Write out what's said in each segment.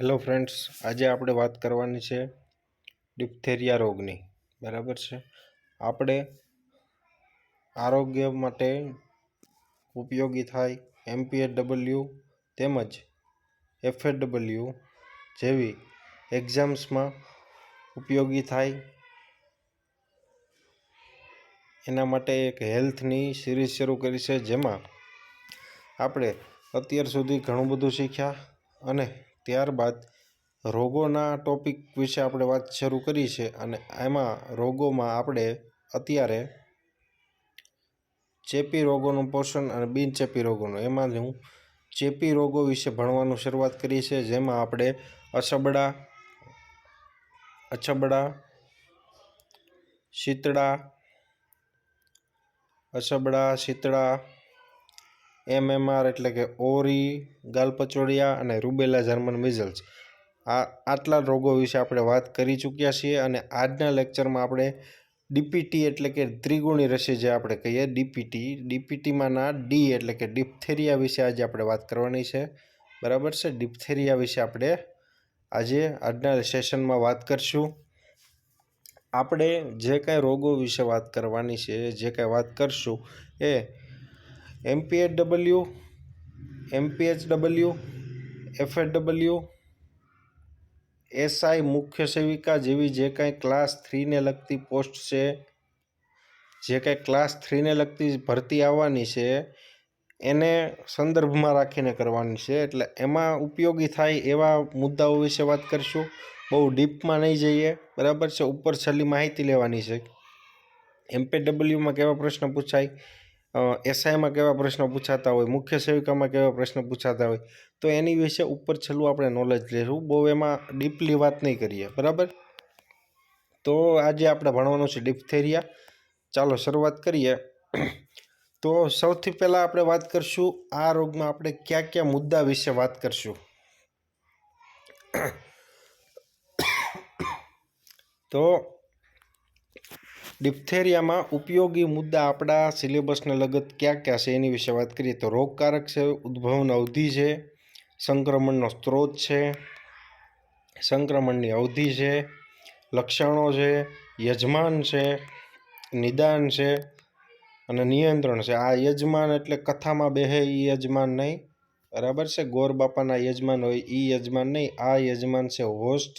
Hello friends આજે આપણે વાત કરવાની છે ડિપ્થેરિયા રોગની. બરાબર છે? આપણે આરોગ્ય માટે ઉપયોગી થાય એમપીએડબલ્યુ તેમજ એફએડબલ્યુ જેવી એક્ઝામ્સમાં ઉપયોગી થાય. એના માટે એક હેલ્થની સિરીઝ શરૂ કરી છે જેમાં આપણે અત્યાર સુધી ઘણું બધું શીખ્યા અને ત્યારબાદ રોગોના ટોપિક વિશે આપણે વાત શરૂ કરી છે અને એમાં રોગોમાં આપણે અત્યારે ચેપી રોગોનું પોષણ અને બિનચેપી રોગોનું. એમાં હું ચેપી રોગો વિશે ભણવાનું શરૂઆત કરી છે, જેમાં આપણે અછબડા અછબડા, શીતળા અછબડા, શીતળા એમએમઆર એટલે કે ઓરી ગાલપચોડિયા અને રૂબેલા જર્મન મિઝલ્સ. આ આટલા રોગો વિશે આપણે વાત કરી ચૂક્યા છીએ અને આજના લેક્ચરમાં આપણે ડીપીટી એટલે કે ત્રિગુણી રસી જે આપણે કહીએ ડીપીટી ડીપીટીમાંના ડી એટલે કે ડિપ્થેરિયા વિશે આજે આપણે વાત કરવાની છે. બરાબર છે? ડિપ્થેરિયા વિશે આપણે આજે આજના સેશનમાં વાત કરશું. આપણે જે કાંઈ રોગો વિશે વાત કરવાની છે, જે કાંઈ વાત કરશું એ એમપીએચડબલ્યુ એમપીએચડબલ્યુ એફએડબલ્યુ એસઆઈ મુખ્ય સેવિકા જેવી જે કાંઈ ક્લાસ થ્રીને લગતી પોસ્ટ છે, જે કાંઈ ક્લાસ થ્રીને લગતી ભરતી આવવાની છે, એને સંદર્ભમાં રાખીને કરવાની છે. એટલે એમાં ઉપયોગી થાય એવા મુદ્દાઓ વિશે વાત કરીશું. બહુ ડીપમાં નહીં જઈએ. બરાબર છે? ઉપર છેલ્લી માહિતી લેવાની છે. એમપીડબલ્યુમાં કેવા પ્રશ્ન પૂછાય? એસઆઈમાં કેવા પ્રશ્નો પૂછાતા હોય, મુખ્ય સેવિકામાં કેવા પ્રશ્ન પૂછાતા હોય, તો એની વિશે ઉપર છેલ્લું આપણે નોલેજ લઈશું બહુ એમાં ડીપલી વાત નહીં કરીએ, બરાબર? તો આજે આપણે ભણવાનું છે ડિપ્થેરિયા ચાલો શરૂઆત કરીએ. તો સૌથી પહેલાં આપણે વાત કરશું આ રોગમાં આપણે કયા કયા મુદ્દા વિશે વાત કરશું. તો ડિપ્થેરિયામાં ઉપયોગી મુદ્દા આપણા સિલેબસને લગત ક્યાં ક્યાં છે એની વિશે વાત કરીએ તો રોગકારક છે, ઉદ્ભવની અવધિ છે, સંક્રમણનો સ્ત્રોત છે, સંક્રમણની અવધિ છે, લક્ષણો છે, યજમાન છે, નિદાન છે અને નિયંત્રણ છે. આ યજમાન એટલે કથામાં બેહે એ યજમાન નહીં. બરાબર છે? ગોર બાપાના યજમાન હોય એ યજમાન નહીં. આ યજમાન છે હોસ્ટ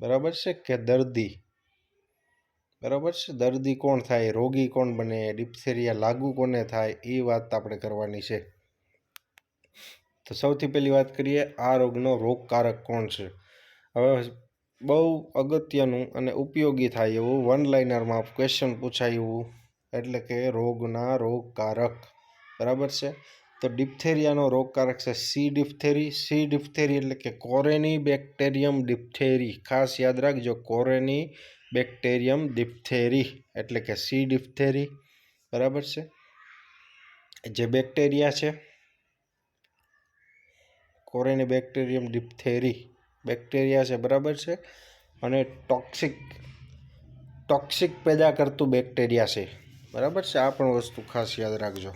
બરાબર છે? કે દર્દી. બરાબર છે? દર્દી કોણ થાય, રોગી કોણ બને ડિપ્થેરિયા લાગુ કોને થાય, એ વાત આપણે કરવાની છે. તો સૌથી પહેલી વાત કરીએ, આ રોગનો રોગકારક કોણ છે? હવે બહુ અગત્યનું અને ઉપયોગી થાય એવું વન લાઇનરમાં ક્વેશ્ચન પૂછાય એવું એટલે કે રોગના રોગકારક. બરાબર છે? તો ડિપ્થેરિયાનો રોગકારક છે સી ડિપ્થેરી સી ડિપ્થેરી એટલે કે કોરેની બેક્ટેરિયમ ડિપ્થેરી ખાસ યાદ રાખજો, કોરેની બેક્ટેરિયમ ડિપ્થેરી એટલે કે સી ડિપ્થેરી, બરાબર છે? જે બેક્ટેરિયા છે, કોરેની બેક્ટેરિયમ ડિપ્થેરી બેક્ટેરિયા છે, બરાબર છે? અને ટોક્સિક ટોક્સિક પેદા કરતું બેક્ટેરિયા છે, બરાબર છે? આ પણ વસ્તુ ખાસ યાદ રાખજો.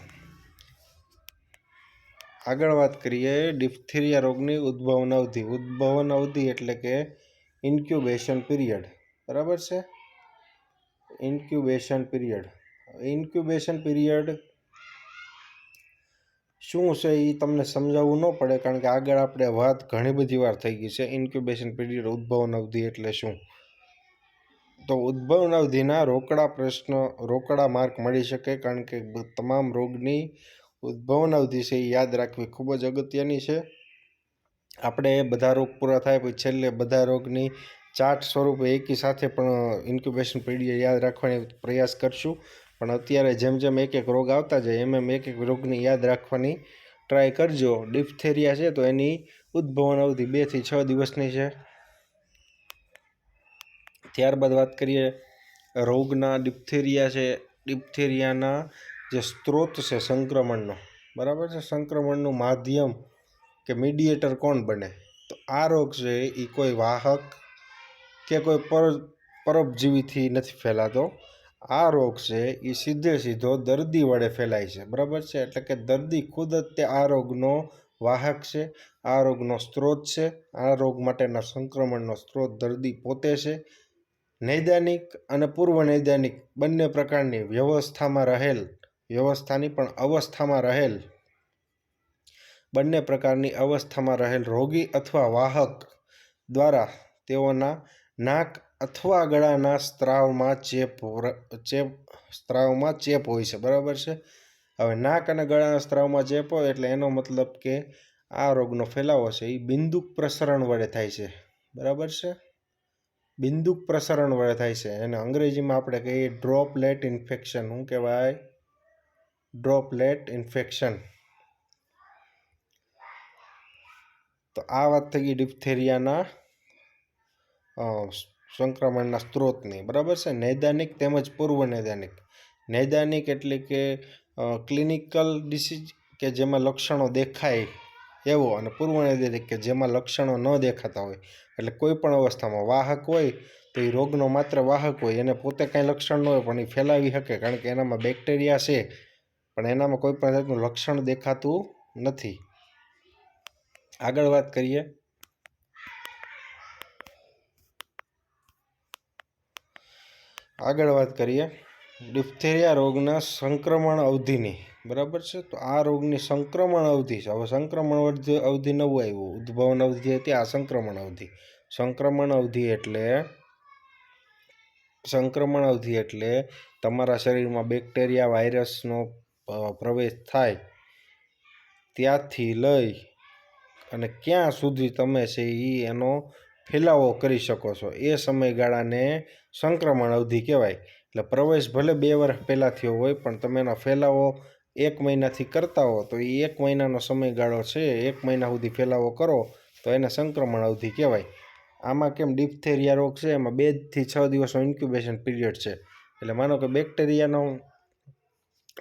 આગળ વાત કરીએ, ડિપ્થેરિયા રોગની ઉદ્ભવન અવધિ ઉદ્ભવન અવધિ એટલે કે ઇન્ક્યુબેશન પીરિયડ. બરાબર છે? ઇન્ક્યુબેશન પીરિયડ ઇન્ક્યુબેશન પીરિયડ શું છે એ તમને સમજાવવું ન પડે કારણ કે આગળ આપણે વાત ઘણી બધી વાર થઈ ગઈ છે. ઇન્ક્યુબેશન પીરિયડ ઉદ્ભવન અવધિ એટલે શું? તો ઉદ્ભવન અવધિના રોકડા પ્રશ્ન, રોકડા માર્ક મળી શકે કારણ કે તમામ રોગની ઉદ્ભવન અવધિ છે એ યાદ રાખવી ખૂબ જ અગત્યની છે. આપણે બધા રોગ પૂરા થાય, પછી છેલ્લે બધા રોગની ચાર્ટ સ્વરૂપે એકી સાથે પણ ઇન્ક્યુબેશન પીરિયડ યાદ રાખવાની પ્રયાસ કરશું. પણ અત્યારે જેમ જેમ એક એક રોગ આવતા જાય, એમ એમ એક એક રોગની યાદ રાખવાની ટ્રાય કરજો. ડિપ્થેરિયા છે તો એની ઉદ્ભવન અવધિ બેથી છ દિવસની છે. ત્યારબાદ વાત કરીએ રોગના ડિપ્થેરિયા છે. ડિપ્થેરિયાના જે સ્ત્રોત છે સંક્રમણનો, બરાબર છે? સંક્રમણનું માધ્યમ કે મીડિયેટર કોણ બને? તો આ રોગ છે એ કોઈ વાહક કે કોઈ પર, પરોપજીવીથી નથી ફેલાતો. આ રોગ છે એ સીધે સીધો દર્દી વડે ફેલાય છે. બરાબર છે? એટલે કે દર્દી ખુદ જ તે આ રોગનો વાહક છે, આ રોગનો સ્ત્રોત છે, આ રોગ માટેના સંક્રમણનો સ્ત્રોત દર્દી પોતે છે. નૈદાનિક અને પૂર્વ નૈદાનિક બંને પ્રકારની વ્યવસ્થામાં રહેલ, વ્યવસ્થાની પણ અવસ્થામાં રહેલ, બંને પ્રકારની અવસ્થામાં રહેલ રોગી અથવા વાહક દ્વારા તેઓના નાક અથવા ગળાના સ્ત્રાવમાં ચેપ ચેપ, સ્ત્રાવમાં ચેપ હોય છે. બરાબર છે? હવે નાક અને ગળાના સ્ત્રાવમાં ચેપ હોય એટલે એનો મતલબ કે આ રોગનો ફેલાવો છે. એ બિંદુક પ્રસરણ વડે થાય છે. બરાબર છે? બિંદુક પ્રસરણ વડે થાય છે. એને અંગ્રેજીમાં આપણે કહીએ ડ્રોપલેટ ઇન્ફેક્શન. શું કહેવાય? Droplet infection. તો આ વાત થઈ ગઈ ડિપ્થેરિયાના સંક્રમણના સ્ત્રોતની. બરાબર છે? નૈદાનિક તેમજ પૂર્વ નૈદાનિક. નૈદાનિક એટલે કે ક્લિનિકલ ડિસીઝ કે જેમાં લક્ષણો દેખાય એવો અને પૂર્વ નૈદાનિક કે જેમાં લક્ષણો ન દેખાતા હોય. એટલે કોઈ પણ અવસ્થામાં વાહક હોય તો એ રોગનો માત્ર વાહક હોય. એને પોતે કાંઈ લક્ષણ ન હોય પણ એ ફેલાવી શકે કારણ કે એનામાં બેક્ટેરિયા છે. પણ એનામાં કોઈ પણ જાતનું લક્ષણ દેખાતું નથી. આગળ વાત કરીએ. આગળ વાત કરીએ. ડિપ્થેરિયા રોગના સંક્રમણ અવધિની. બરાબર છે? તો આ રોગની સંક્રમણ અવધિ છે. હવે સંક્રમણ અવધિ નવું આવ્યું. ઉદ્ભવન અવધિ હતી, આ સંક્રમણ અવધિ. સંક્રમણ અવધિ એટલે સંક્રમણ અવધિ એટલે તમારા શરીરમાં બેક્ટેરિયા વાયરસનો પ્રવેશ થાય ત્યાંથી લઈ અને ક્યાં સુધી તમે છે એ એનો ફેલાવો કરી શકો છો. એ સમયગાળાને સંક્રમણ અવધિ કહેવાય. એટલે પ્રવેશ ભલે બે વર્ષ પહેલાં થયો હોય, પણ તમે એનો ફેલાવો એક મહિનાથી કરતા હો, તો એ એક મહિનાનો સમયગાળો છે. એક મહિના સુધી ફેલાવો કરો, તો એને સંક્રમણ અવધિ કહેવાય. આમાં કેમ? ડિપ્થેરિયા રોગ છે, એમાં બેથી છ દિવસનો ઇન્ક્યુબેશન પીરિયડ છે. એટલે માનો કે બેક્ટેરિયાનો,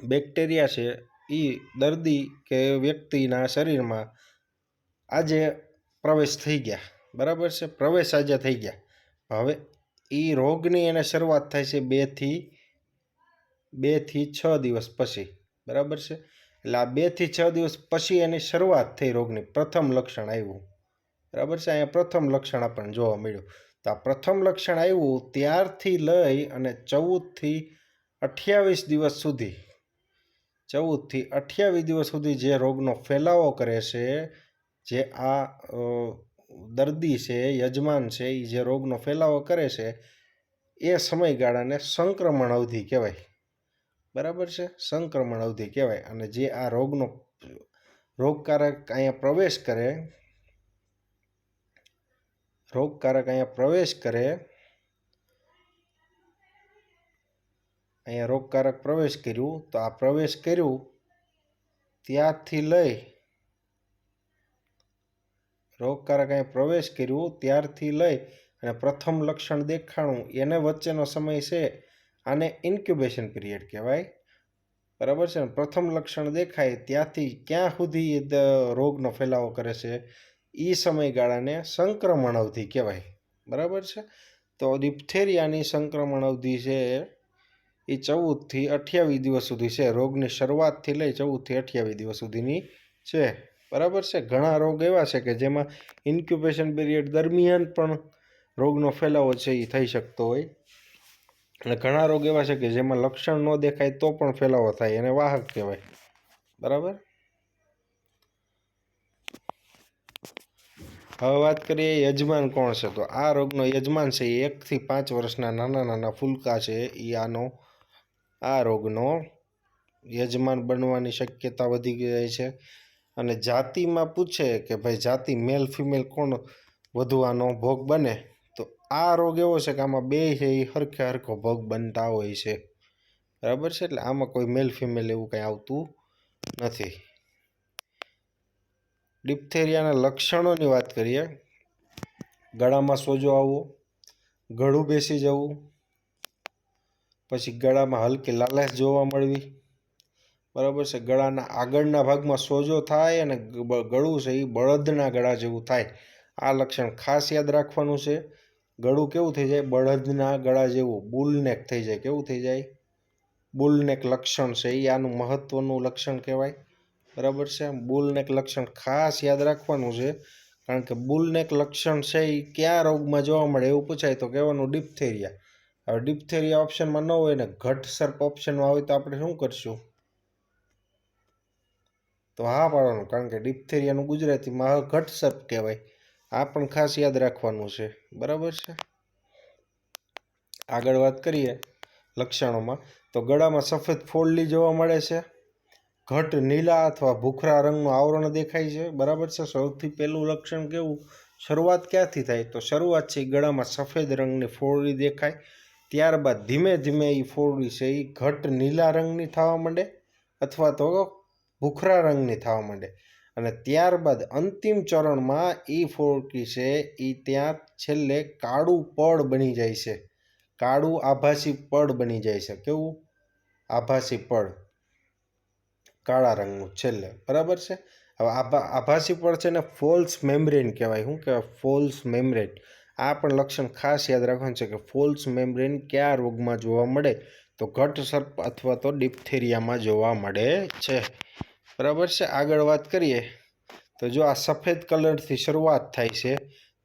બેક્ટેરિયા છે એ દર્દી કે વ્યક્તિના શરીરમાં આજે પ્રવેશ થઈ ગયા. બરાબર છે? પ્રવેશ આજે થઈ ગયા. હવે એ રોગની એને શરૂઆત થાય છે બેથી બેથી છ દિવસ પછી. બરાબર છે? એટલે આ બેથી છ દિવસ પછી એની શરૂઆત થઈ રોગની. પ્રથમ લક્ષણ આવ્યું. બરાબર છે? અહીંયા પ્રથમ લક્ષણ આપણને જોવા મળ્યું. તો આ પ્રથમ લક્ષણ આવ્યું ત્યારથી લઈ અને ચૌદથી અઠ્યાવીસ દિવસ સુધી ચૌદથી અઠ્યાવીસ દિવસ સુધી જે રોગનો ફેલાવો કરે છે, જે આ દર્દી છે, યજમાન છે એ જે રોગનો ફેલાવો કરે છે, એ સમયગાળાને સંક્રમણ અવધિ કહેવાય. બરાબર છે? સંક્રમણ અવધિ કહેવાય. અને જે આ રોગનો, રોગકારક અહીંયા પ્રવેશ કરે, રોગકારક અહીંયા પ્રવેશ કરે, અહીંયા રોગકારક પ્રવેશ કર્યું, તો આ પ્રવેશ કર્યું ત્યારથી લઈ રોગકારક અહીં પ્રવેશ કર્યું, ત્યારથી લઈ અને પ્રથમ લક્ષણ દેખાણું એને વચ્ચેનો સમય છે, આને ઇન્ક્યુબેશન પીરિયડ કહેવાય. બરાબર છે ને? પ્રથમ લક્ષણ દેખાય, ત્યાંથી ક્યાં સુધી રોગનો ફેલાવો કરે છે એ સમયગાળાને સંક્રમણ અવધિ કહેવાય. બરાબર છે? તો ડિપ્થેરિયાની સંક્રમણ અવધિ છે, એ ચૌદથી અઠ્યાવીસ દિવસ સુધી છે. રોગની શરૂઆતથી લઈ ચૌદથી અઠ્યાવીસ દિવસ સુધીની છે. બરાબર છે? ઘણા રોગ એવા છે કે જેમાં ઇન્ક્યુબેશન પીરિયડ દરમિયાન પણ રોગનો ફેલાવો છે એ થઈ શકતો હોય. અને ઘણા રોગ એવા છે કે જેમાં લક્ષણ ન દેખાય તો પણ ફેલાવો થાય, એને વાહક કહેવાય. બરાબર? હવે વાત કરીએ યજમાન કોણ છે? તો આ રોગનો યજમાન છે એ એકથી પાંચ વર્ષના નાના નાના ફૂલકા છે. એ આનો, આ રોગનો યજમાન બનવાની શક્યતા વધી જાય છે. અને જાતિમાં પૂછે કે ભાઈ જાતિ મેલ ફિમેલ કોણ વધુ આનો ભોગ બને? તો આ રોગ એવો છે કે આમાં બે છે, એ હરખે હરખો ભોગ બનતા હોય છે. બરાબર છે? એટલે આમાં કોઈ મેલ ફિમેલ એવું કંઈ આવતું નથી. ડિપ્થેરિયાના લક્ષણોની વાત કરીએ. ગળામાં સોજો આવવો, ગળું બેસી જવું, પછી ગળામાં હલકી લાલાશ જોવા મળવી બરાબર છે? ગળાના આગળના ભાગમાં સોજો થાય અને ગળું છે એ બળદના ગળા જેવું થાય. આ લક્ષણ ખાસ યાદ રાખવાનું છે. ગળું કેવું થઈ જાય? બળદના ગળા જેવું. બુલનેક થઈ જાય. કેવું થઈ જાય? બુલનેક લક્ષણ છે એ આનું મહત્વનું લક્ષણ કહેવાય. બરાબર છે? બુલનેક લક્ષણ ખાસ યાદ રાખવાનું છે. કારણ કે બુલનેક લક્ષણ છે એ કયા રોગમાં જોવા મળે એવું પૂછાય તો કહેવાનું ડિપ્થેરિયા. હવે ડિપ્થેરિયા ઓપ્શનમાં ન હોય ને ઘટ સર્પ ઓપ્શનમાં હોય તો આપણે શું કરશું? તો હા પાડવાનું કારણ કે ડિપ્થેરિયાનું ગુજરાતીમાં ઘટ સર્પ કહેવાય. આ પણ ખાસ યાદ રાખવાનું છે. બરાબર છે? આગળ વાત કરીએ લક્ષણોમાં. તો ગળામાં સફેદ ફોડલી જોવા મળે છે. ઘટ નીલા અથવા ભૂખરા રંગનું આવરણ દેખાય છે. બરાબર છે? સૌથી પહેલું લક્ષણ કેવું? શરૂઆત ક્યાંથી થાય? તો શરૂઆત છે ગળામાં સફેદ રંગની ફોડલી દેખાય. ત્યારબાદ ધીમે ધીમે એ ફોડલી છે એ ઘટ નીલા રંગની થવા માંડે. અથવા તો ભૂખરા રંગની થવા માંડે. અને ત્યારબાદ અંતિમ ચરણમાં એ ફોડકી છે એ ત્યાં છેલ્લે કાળું પડ બની જાય છે. કાળું આભાસી પડ બની જાય છે. કેવું? આભાસી પડ. કાળા રંગનું છેલ્લે. બરાબર છે? હવે આભા, આભાસી પડ છે ને ફોલ્સ મેમ્બ્રેન કહેવાય. શું કહેવાય? False membrane. આ પણ લક્ષણ ખાસ યાદ રાખવાનું છે કે ફોલ્સ મેમ્બ્રેન કયા રોગમાં જોવા મળે? તો ઘટ અથવા તો ડિપ્થેરિયામાં જોવા મળે છે. બરાબર છે? આગળ વાત કરીએ, તો જો આ સફેદ કલરથી શરૂઆત થાય છે,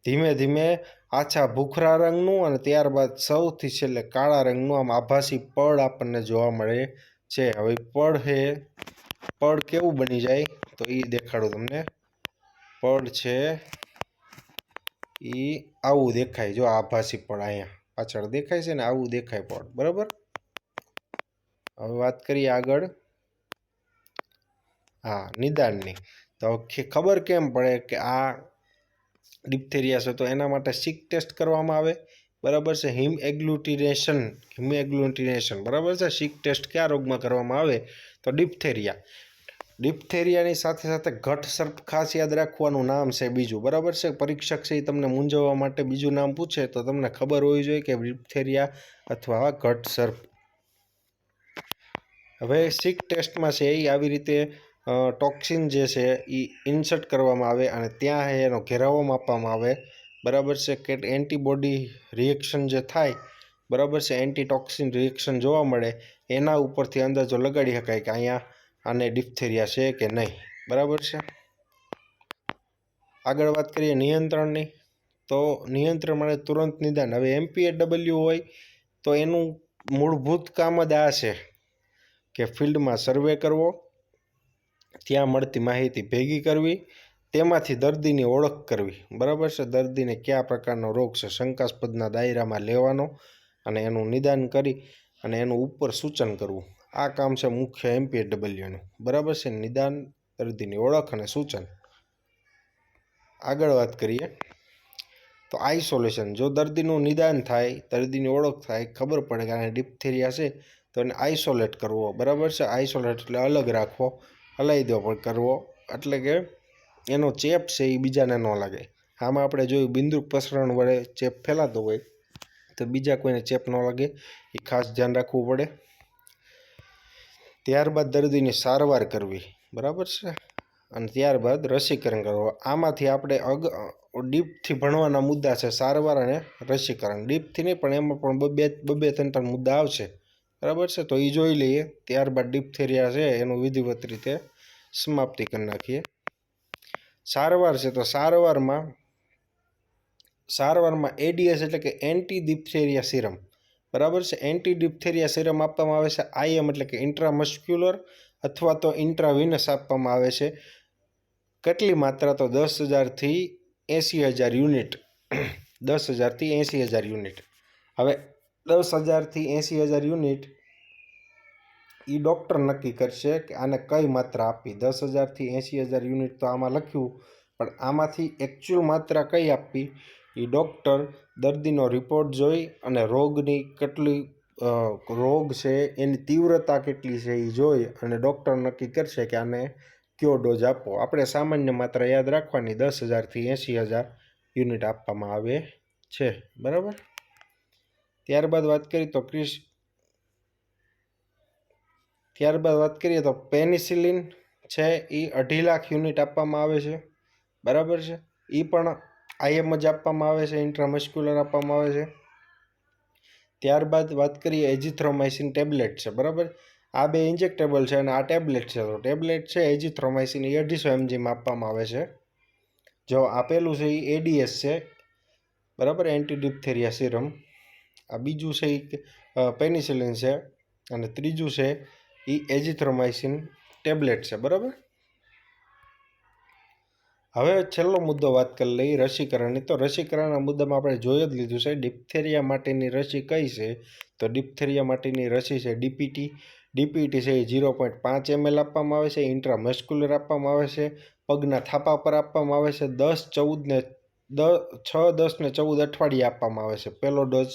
ધીમે ધીમે આછા ભૂખરા રંગનું અને ત્યારબાદ સૌથી છેલ્લે કાળા રંગનું આમ આભાસી પડ આપણને જોવા મળે છે. હવે પડ છે પડ કેવું બની જાય? તો એ દેખાડું તમને. પડ છે એ આવું દેખાય. જો આભાસી પડ અહીંયા પાછળ દેખાય છે ને આવું દેખાય પડ. બરાબર? હવે વાત કરીએ આગળ. હા, નિદાનની. તો ખબર કેમ પડે કે આ ડિપ્થેરિયા છે તો એના માટે સિક ટેસ્ટ કરવામાં આવે? બરાબર છે? હિમ એગ્લુટિનેશન હિમ એગ્લુટિનેશન. બરાબર છે? સિક ટેસ્ટ કયા રોગમાં કરવામાં આવે? તો ડિપ્થેરિયા ડિપ્થેરિયાની સાથે સાથે ઘટ સર્પ ખાસ યાદ રાખવાનું નામ છે બીજું. બરાબર છે? પરીક્ષક છે એ તમને મૂંઝવવા માટે બીજું નામ પૂછે તો તમને ખબર હોવી જોઈએ કે ડિપ્થેરિયા અથવા ઘટ સર્પ. હવે સિક ટેસ્ટમાં છે એ આવી રીતે ટોક્સિન જે છે એ ઇન્સર્ટ કરવામાં આવે અને ત્યાં એનો ઘેરાવો માપવામાં આવે. બરાબર છે કે એન્ટીબોડી રિએક્શન જે થાય, બરાબર છે, એન્ટીટોક્સિન રિએક્શન જોવા મળે, એના ઉપરથી અંદાજો લગાડી શકાય કે અહીંયા આને ડિપ્થેરિયા છે કે નહીં. બરાબર છે? આગળ વાત કરીએ નિયંત્રણની. તો નિયંત્રણ માટે તુરંત નિદાન. હવે એમપીએડબલ્યુ હોય તો એનું મૂળભૂત કામ જ આ છે કે ફિલ્ડમાં સર્વે કરવો ત્યાં મળતી માહિતી ભેગી કરવી, તેમાંથી દર્દીની ઓળખ કરવી. બરાબર છે? દર્દીને કયા પ્રકારનો રોગ છે? શંકાસ્પદના દાયરામાં લેવાનો અને એનું નિદાન કરી અને એનું ઉપર સૂચન કરવું. આ કામ છે મુખ્ય એમપીએડબલ્યુનું બરાબર છે? નિદાન, દર્દીની ઓળખ અને સૂચન. આગળ વાત કરીએ. તો આઇસોલેશન. જો દર્દીનું નિદાન થાય, દર્દીની ઓળખ થાય, ખબર પડે કે આને ડિપ્થેરિયા છે, તો એને આઇસોલેટ કરવો. બરાબર છે? આઇસોલેટ એટલે અલગ રાખવો. હલાવી દો પણ કરવો. એટલે કે એનો ચેપ છે એ બીજાને ન લાગે. આમાં આપણે જોયું બિંદુ પ્રસરણ વડે ચેપ ફેલાતો હોય, તો બીજા કોઈને ચેપ ન લાગે. એ ખાસ ધ્યાન રાખવું પડે. ત્યારબાદ દર્દીની સારવાર કરવી. બરાબર છે? અને ત્યારબાદ રસીકરણ કરવું. આમાંથી આપણે અગ, ડીપથી ભણવાના મુદ્દા છે સારવાર અને રસીકરણ. ડીપથી નહીં, પણ એમાં પણ બબે બબે ત્રણ ત્રણ મુદ્દા આવશે. બરાબર છે? તો એ જોઈ લઈએ. ત્યારબાદ ડિપ્થેરિયા છે, એનું વિધિવત રીતે સમાપ્તિ કરી નાખીએ. સારવાર છે તો સારવારમાં સારવારમાં એડીએસ એટલે કે એન્ટી ડિપ્થેરિયા સિરમ બરાબર છે? એન્ટી ડિપ્થેરિયા સિરમ આપવામાં આવે છે આઈએમ એટલે કે ઇન્ટ્રામસ્ક્યુલર અથવા તો ઇન્ટ્રાવિનસ આપવામાં આવે છે. કેટલી માત્રા? તો દસ હજારથી એંસી હજાર યુનિટ. દસ હજારથી એંસી હજાર યુનિટ. હવે દસ હજારથી એંસી હજાર યુનિટ એ ડૉક્ટર નક્કી કરશે કે આને કઈ માત્રા આપવી દસ હજારથી એંસી હજાર યુનિટ તો આમાં લખ્યું, પણ આમાંથી એકચ્યુઅલ માત્રા કઈ આપવી એ ડૉક્ટર દર્દીનો રિપોર્ટ જોઈ અને રોગની કેટલી રોગ છે, એની તીવ્રતા કેટલી છે એ જોઈ અને ડૉક્ટર નક્કી કરશે કે આને કયો ડોઝ આપવો. આપણે સામાન્ય માત્રા યાદ રાખવાની, દસ હજારથી એંસી હજાર યુનિટ આપવામાં આવે છે. બરાબર? ત્યારબાદ વાત કરીએ તો ક્રિસ ત્યારબાદ વાત કરીએ તો પેનિસિલિન છે, એ અઢી લાખ યુનિટ આપવામાં આવે છે. બરાબર છે? એ પણ આઈએમ જ આપવામાં આવે છે, ઇન્ટ્રામસ્ક્યુલર આપવામાં આવે છે. ત્યારબાદ વાત કરીએ એજિથ્રોમાઇસિન ટેબ્લેટ છે, બરાબર? આ બે ઇન્જેક્ટેબલ છે અને આ ટેબ્લેટ છે. તો ટેબ્લેટ છે એજીથ્રોમાઇસિન એ અઢીસો એમજીમાં આપવામાં આવે છે. જો આપેલું છે, એ એડીએસ છે, બરાબર? Anti serum. આ બીજું છે, એ પેનિસિલિન છે અને ત્રીજું છે એ એજિથ્રોમાઇસિન ટેબ્લેટ છે, બરાબર? હવે છેલ્લો મુદ્દો વાત કરી લઈએ રસીકરણની. તો રસીકરણના મુદ્દામાં આપણે જોઈ જ લીધું છે, ડિપ્થેરિયા માટેની રસી કઈ છે? તો ડિપ્થેરિયા માટેની રસી છે ડીપીટી. ડીપીટી છે એ ઝીરો પોઈન્ટ પાંચ એમએલ આપવામાં આવે છે, ઇન્ટ્રામસ્ક્યુલર આપવામાં આવે છે, પગના થાપા પર આપવામાં આવે છે, દસ ચૌદ ને દ છ, દસ ને ચૌદ અઠવાડિયે આપવામાં આવે છે. પહેલો ડોઝ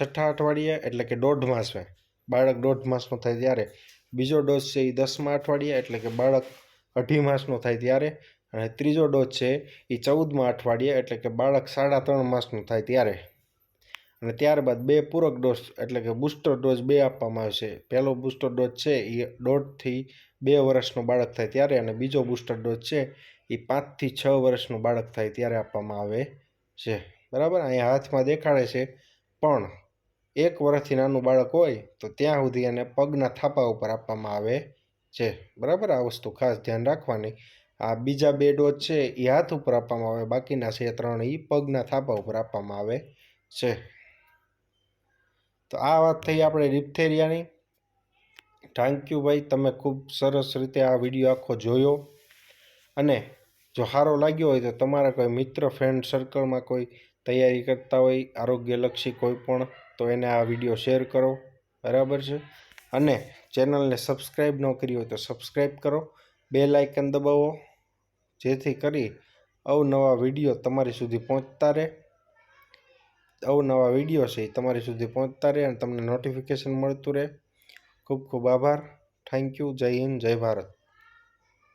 છઠ્ઠા અઠવાડિયે એટલે કે દોઢ માસે બાળક દોઢ માસનો થાય ત્યારે બીજો ડોઝ છે એ દસમા અઠવાડિયે, એટલે કે બાળક અઢી માસનો થાય ત્યારે અને ત્રીજો ડોઝ છે એ ચૌદમા અઠવાડિયે, એટલે કે બાળક સાડા ત્રણ માસનું થાય ત્યારે. અને ત્યારબાદ બે પૂરક ડોઝ એટલે કે બુસ્ટર ડોઝ બે આપવામાં આવે છે પહેલો બુસ્ટર ડોઝ છે એ દોઢથી બે વર્ષનું બાળક થાય ત્યારે અને બીજો બુસ્ટર ડોઝ છે એ પાંચથી છ વર્ષનું બાળક થાય ત્યારે આપવામાં આવે છે. બરાબર? અહીંયા હાથમાં દેખાડે છે. પણ એક વર્ષથી નાનું બાળક હોય તો ત્યાં સુધી એને પગના થાપા ઉપર આપવામાં આવે છે. બરાબર? આ વસ્તુ ખાસ ધ્યાન રાખવાની. આ બીજા બે ડોઝ છે એ હાથ ઉપર આપવામાં આવે, બાકીના છે ત્રણ એ પગના થાપા ઉપર આપવામાં આવે છે. તો આ વાત થઈ આપણે ડિપ્થેરિયાની થેન્ક યુ ભાઈ, તમે ખૂબ સરસ રીતે આ વીડિયો આખો જોયો. અને જો સારો લાગ્યો હોય તો તમારા કોઈ મિત્ર ફ્રેન્ડ સર્કલમાં કોઈ તૈયારી કરતા હોય, આરોગ્યલક્ષી કોઈ પણ તો એને આ વીડિયો શેર કરો. બરાબર છે? અને ચેનલને સબસ્ક્રાઈબ ન કરી હોય તો સબસ્ક્રાઈબ કરો. બે લાઇકન દબાવો. જેથી કરી અવનવા વીડિયો તમારી સુધી પહોંચતા રહે. અવનવા વીડિયો છે એ તમારી સુધી પહોંચતા રહે અને તમને નોટિફિકેશન મળતું રહે. ખૂબ ખૂબ આભાર. થેન્ક યુ જય હિન્દ, જય ભારત.